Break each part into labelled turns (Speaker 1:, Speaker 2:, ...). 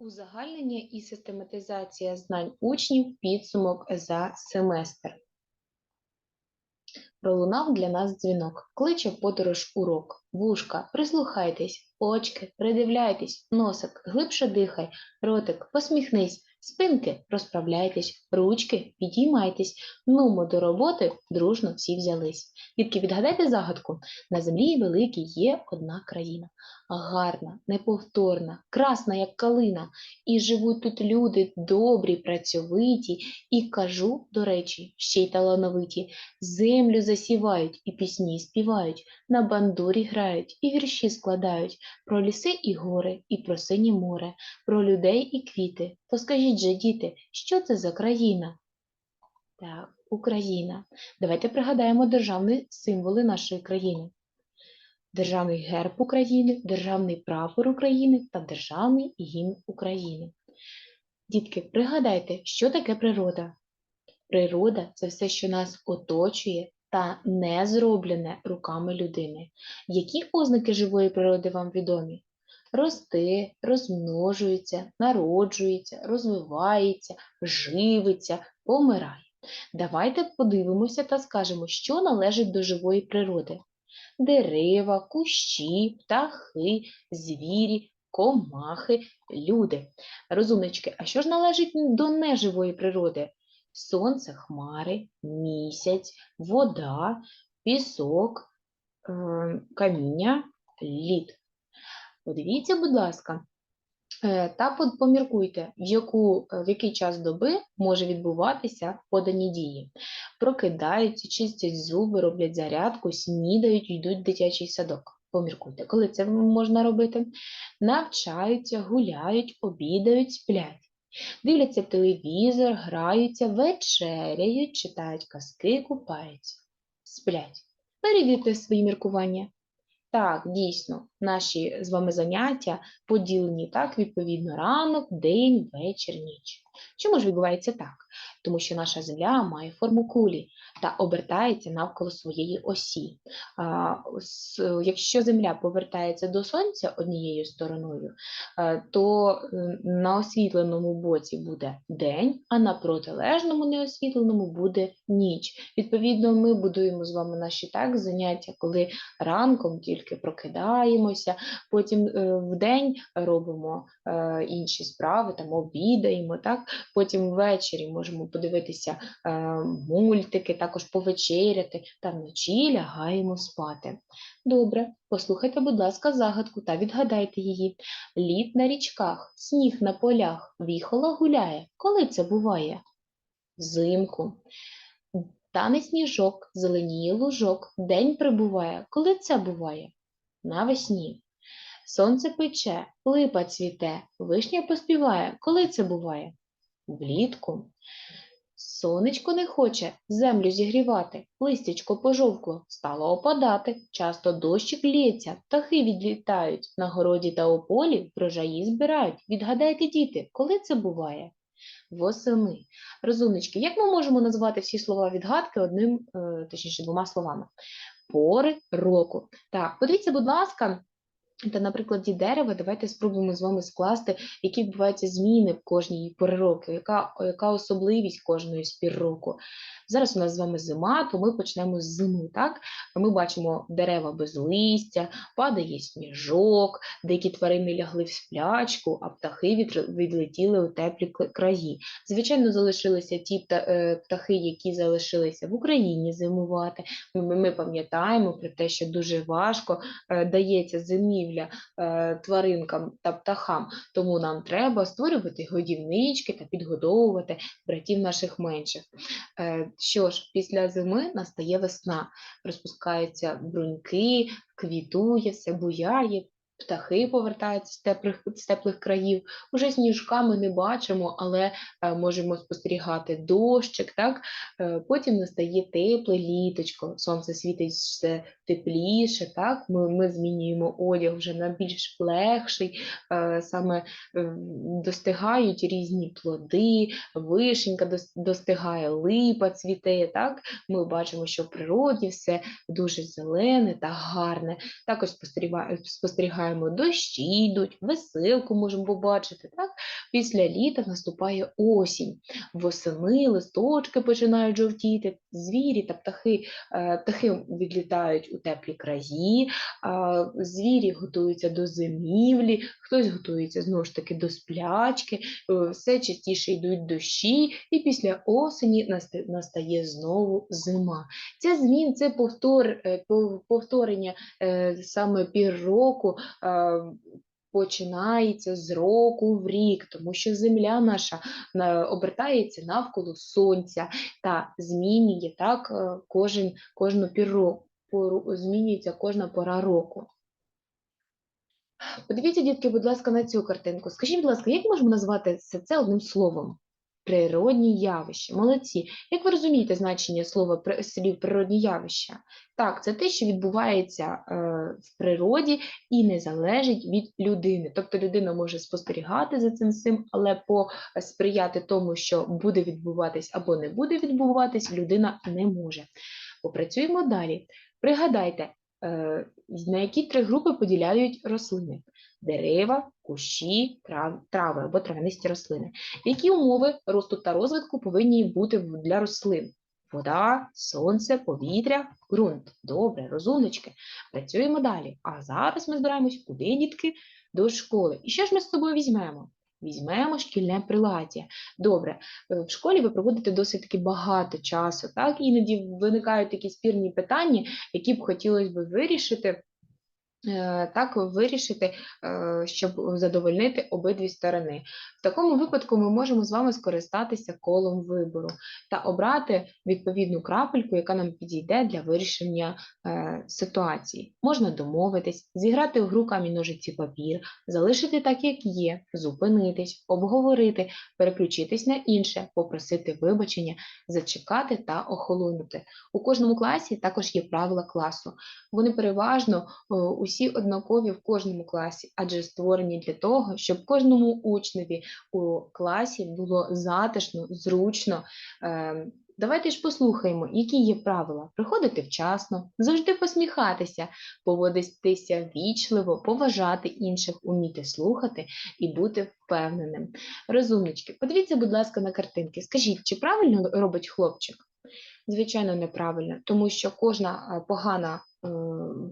Speaker 1: Узагальнення і систематизація знань учнів підсумок за семестр. Пролунав для нас дзвінок, кличе подорож урок. Вушка, прислухайтесь, очки, придивляйтесь, носик, глибше дихай, ротик, посміхнись, спинки, розправляйтесь, ручки, підіймайтесь. Нумо до роботи, дружно всі взялись. Дітки, відгадайте загадку. На землі великій є одна країна. Гарна, неповторна, красна, як калина. І живуть тут люди добрі, працьовиті, і кажу, до речі, ще й талановиті. Землю засівають і пісні співають, на бандурі грають і вірші складають про ліси і гори, і про синє море, про людей і квіти. То скажіть же, діти, що це за країна? Так, Україна. Давайте пригадаємо державні символи нашої країни. Державний герб України, державний прапор України та державний гімн України. Дітки, пригадайте, що таке природа? Природа це все, що нас оточує та не зроблене руками людини. Які ознаки живої природи вам відомі? Росте, розмножується, народжується, розвивається, живиться, помирає. Давайте подивимося та скажемо, що належить до живої природи. Дерева, кущі, птахи, звірі, комахи, люди. Розумнички, а що ж належить до неживої природи? Сонце, хмари, місяць, вода, пісок, е, каміння, лід. Подивіться, будь ласка, е, та поміркуйте, в, яку, е, в який час доби може відбуватися подані дії. Прокидаються, чистять зуби, роблять зарядку, снідають, йдуть в дитячий садок. Поміркуйте, коли це можна робити? Навчаються, гуляють, обідають, сплять. Дивляться телевізор, граються, вечеряють, читають казки, купаються, сплять. Перевірте свої міркування. Так, дійсно, наші з вами заняття поділені так, відповідно, ранок, день, вечір, ніч. Чому ж відбувається так? Тому що наша Земля має форму кулі та обертається навколо своєї осі. Якщо Земля повертається до Сонця однією стороною, е, то е, на освітленому боці буде день, а на протилежному неосвітленому буде ніч. Відповідно, ми будуємо з вами наші так заняття, коли ранком тільки прокидаємося, потім е, вдень робимо е, інші справи, там обідаємо, так? Потім ввечері можемо подивитися е, мультики, також повечеряти, та вночі лягаємо спати. Добре, послухайте, будь ласка, загадку та відгадайте її. Лід на річках, сніг на полях, віхола гуляє. Коли це буває? Взимку. Тане сніжок, зеленіє лужок, день прибуває. Коли це буває? Навесні. Сонце пече, липа цвіте, вишня поспіває. Коли це буває? Влітку. Сонечко не хоче землю зігрівати, листячко пожовкло, стало опадати, часто дощик лється, птахи відлітають, на городі та у полі врожаї збирають. Відгадайте, діти, коли це буває? Восени. Розумнички, як ми можемо назвати всі слова відгадки одним, е, точніше, двома словами? Пори року. Так, подивіться, будь ласка, та на прикладі дерева давайте спробуємо з вами скласти, які відбуваються зміни в кожній пори року, яка, яка особливість кожної з пір року. Зараз у нас з вами зима, то ми почнемо з зими. Так? Ми бачимо дерева без листя, падає сніжок, деякі тварини лягли в сплячку, а птахи відлетіли у теплі краї. Звичайно, залишилися ті е, птахи, які залишилися в Україні зимувати. Ми, ми пам'ятаємо про те, що дуже важко е, дається зимівля е, тваринкам та птахам, тому нам треба створювати годівнички та підгодовувати братів наших менших. Е, Що ж, після зими настає весна, розпускаються бруньки, квітує, все буяє. Птахи повертаються з теплих, з теплих країв. Уже сніжка ми не бачимо, але е, можемо спостерігати дощик. Так? Е, потім настає тепле літочко, сонце світить все тепліше. Так? Ми, ми змінюємо одяг вже на більш легший, е, саме е, достигають різні плоди, вишенька дос- достигає, липа цвіте. Так? Ми бачимо, що в природі все дуже зелене та гарне. Також спостеріга- спостерігаємо чекаємо, дощі йдуть, веселку можемо побачити. Так? Після літа наступає осінь. Восени листочки починають жовтіти, звірі та птахи, е, птахи відлітають у теплі краї, звірі готуються до зимівлі, хтось готується знову ж таки до сплячки, е, все частіше йдуть дощі, і після осені настає знову зима. Ця змін це повтор, е, повторення саме пір року. Починається з року в рік, тому що земля наша обертається навколо сонця та змінює так е, кожен, кожну піру, пору, змінюється кожна пора року. Подивіться, дітки, будь ласка, на цю картинку. Скажіть, будь ласка, як можемо назвати це одним словом? Природні явища. Молодці. Як ви розумієте значення слова слів природні явища? Так, це те, що відбувається е, в природі і не залежить від людини. Тобто людина може спостерігати за цим всім, але посприяти тому, що буде відбуватись або не буде відбуватись, людина не може. Попрацюємо далі. Пригадайте, е, на які три групи поділяють рослини: дерева, кущі, трави або травянисті рослини. Які умови росту та розвитку повинні бути для рослин? Вода, сонце, повітря, ґрунт. Добре, розумнички. Працюємо далі. А зараз ми збираємось куди, дітки? До школи. І що ж ми з собою візьмемо? Візьмемо шкільне приладдя. Добре, е, в школі ви проводите досить таки багато часу, так? Іноді виникають такі спірні питання, які б хотілося б вирішити. Е, Так, вирішити, е, щоб задовольнити обидві сторони. В такому випадку ми можемо з вами скористатися колом вибору та обрати відповідну крапельку, яка нам підійде для вирішення е, ситуації. Можна домовитись, зіграти в гру камінь ножиці папір, залишити так, як є, зупинитись, обговорити, переключитись на інше, попросити вибачення, зачекати та охолонути. У кожному класі також є правила класу. Вони переважно о, усі однакові в кожному класі, адже створені для того, щоб кожному учневі у класі було затишно, зручно. Ем, Давайте ж послухаємо, які є правила. Приходити вчасно, завжди посміхатися, поводитися вічливо, поважати інших, уміти слухати і бути впевненим. Розумнички, подивіться, будь ласка, на картинки. Скажіть, чи правильно робить хлопчик? Звичайно, неправильно, тому що кожна погана, е,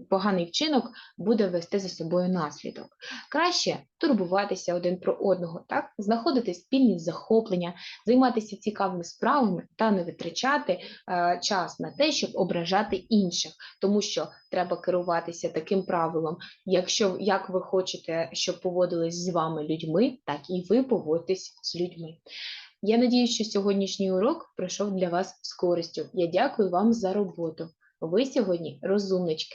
Speaker 1: поганий вчинок буде вести за собою наслідок. Краще турбуватися один про одного, так? знаходити спільні захоплення, займатися цікавими справами та не витрачати е, час на те, щоб ображати інших, тому що треба керуватися таким правилом. Якщо як ви хочете, щоб поводились з вами людьми, так і ви поводьтесь з людьми. Я надіюсь, що сьогоднішній урок пройшов для вас з користю. Я дякую вам за роботу. Ви сьогодні розумнички.